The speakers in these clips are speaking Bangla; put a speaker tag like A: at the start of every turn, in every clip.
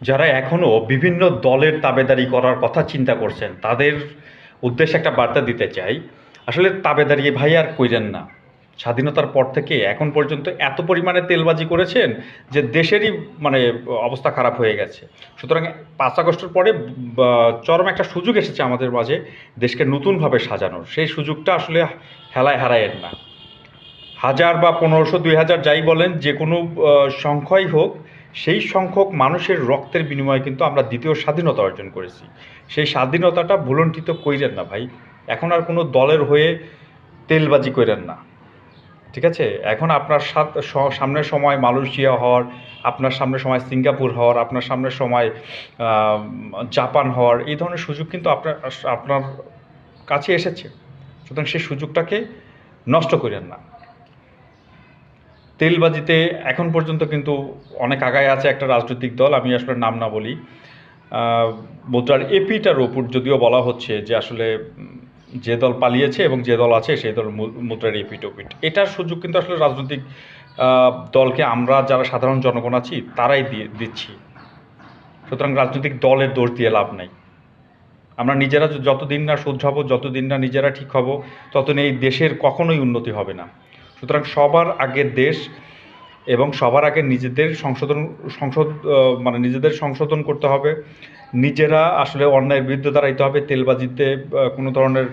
A: যারা এখনও বিভিন্ন দলের তাবেদারি করার কথা চিন্তা করছেন, তাদের উদ্দেশ্যে একটা বার্তা দিতে চাই। আসলে তাবেদারি ভাই আর কইরেন না। স্বাধীনতার পর থেকে এখন পর্যন্ত এত পরিমাণে তেলবাজি করেছেন যে দেশেরই মানে অবস্থা খারাপ হয়ে গেছে। সুতরাং পাঁচ আগস্টের পরে চরম একটা সুযোগ এসেছে আমাদের মাঝে দেশকে নতুনভাবে সাজানোর। সেই সুযোগটা আসলে হেলায় হারায়েন না। হাজার বা পনেরোশো, দুই হাজার যাই বলেন, যে কোনো সংখ্যাই হোক সেই সংখ্যক মানুষের রক্তের বিনিময়ে কিন্তু আমরা দ্বিতীয় স্বাধীনতা অর্জন করেছি। সেই স্বাধীনতাটা ভুলণ্ঠিত কইরেন না ভাই। এখন আর কোনো দলের হয়ে তেলবাজি কইরেন না। ঠিক আছে? এখন আপনার সামনের সময় মালয়েশিয়া হওয়ার, আপনার সামনের সময় সিঙ্গাপুর হওয়ার, আপনার সামনের সময় জাপান হওয়ার, এই ধরনের সুযোগ কিন্তু আপনার আপনার কাছে এসেছে। সুতরাং সেই সুযোগটাকে নষ্ট করেন না। তেলবাজিতে এখন পর্যন্ত কিন্তু অনেক আগায় আছে একটা রাজনৈতিক দল, আমি আসলে নাম না বলি। মুদ্রার এপিটার ওপর যদিও বলা হচ্ছে যে আসলে যে দল পালিয়েছে এবং যে দল আছে সেই দল মুদ্রার এপিট ওপিট। এটার সুযোগ কিন্তু আসলে রাজনৈতিক দলকে আমরা যারা সাধারণ জনগণ আছি তারাই দিয়ে দিচ্ছি। সুতরাং রাজনৈতিক দলের দোষ দিয়ে লাভ নাই। আমরা নিজেরা যতদিন না শুধরাবো যতদিন না নিজেরা ঠিক হব, ততদিন এই দেশের কখনোই উন্নতি হবে না। সুতরাং সবার আগে দেশ এবং সবার আগে নিজেদের সংশোধন সংশোধ মানে নিজেদের সংশোধন করতে হবে। নিজেরা আসলে অন্যায়ের বিরুদ্ধে দাঁড়াইতে হবে, তেলবাজিতে কোনো ধরনের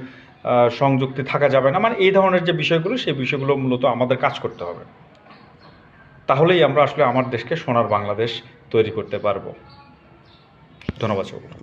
A: সংযুক্তি থাকা যাবে না। মানে এই ধরনের যে বিষয়গুলো, সেই বিষয়গুলো মূলত আমাদের কাজ করতে হবে। তাহলেই আমরা আসলে আমার দেশকে সোনার বাংলাদেশ তৈরি করতে পারব। ধন্যবাদ সকলকে।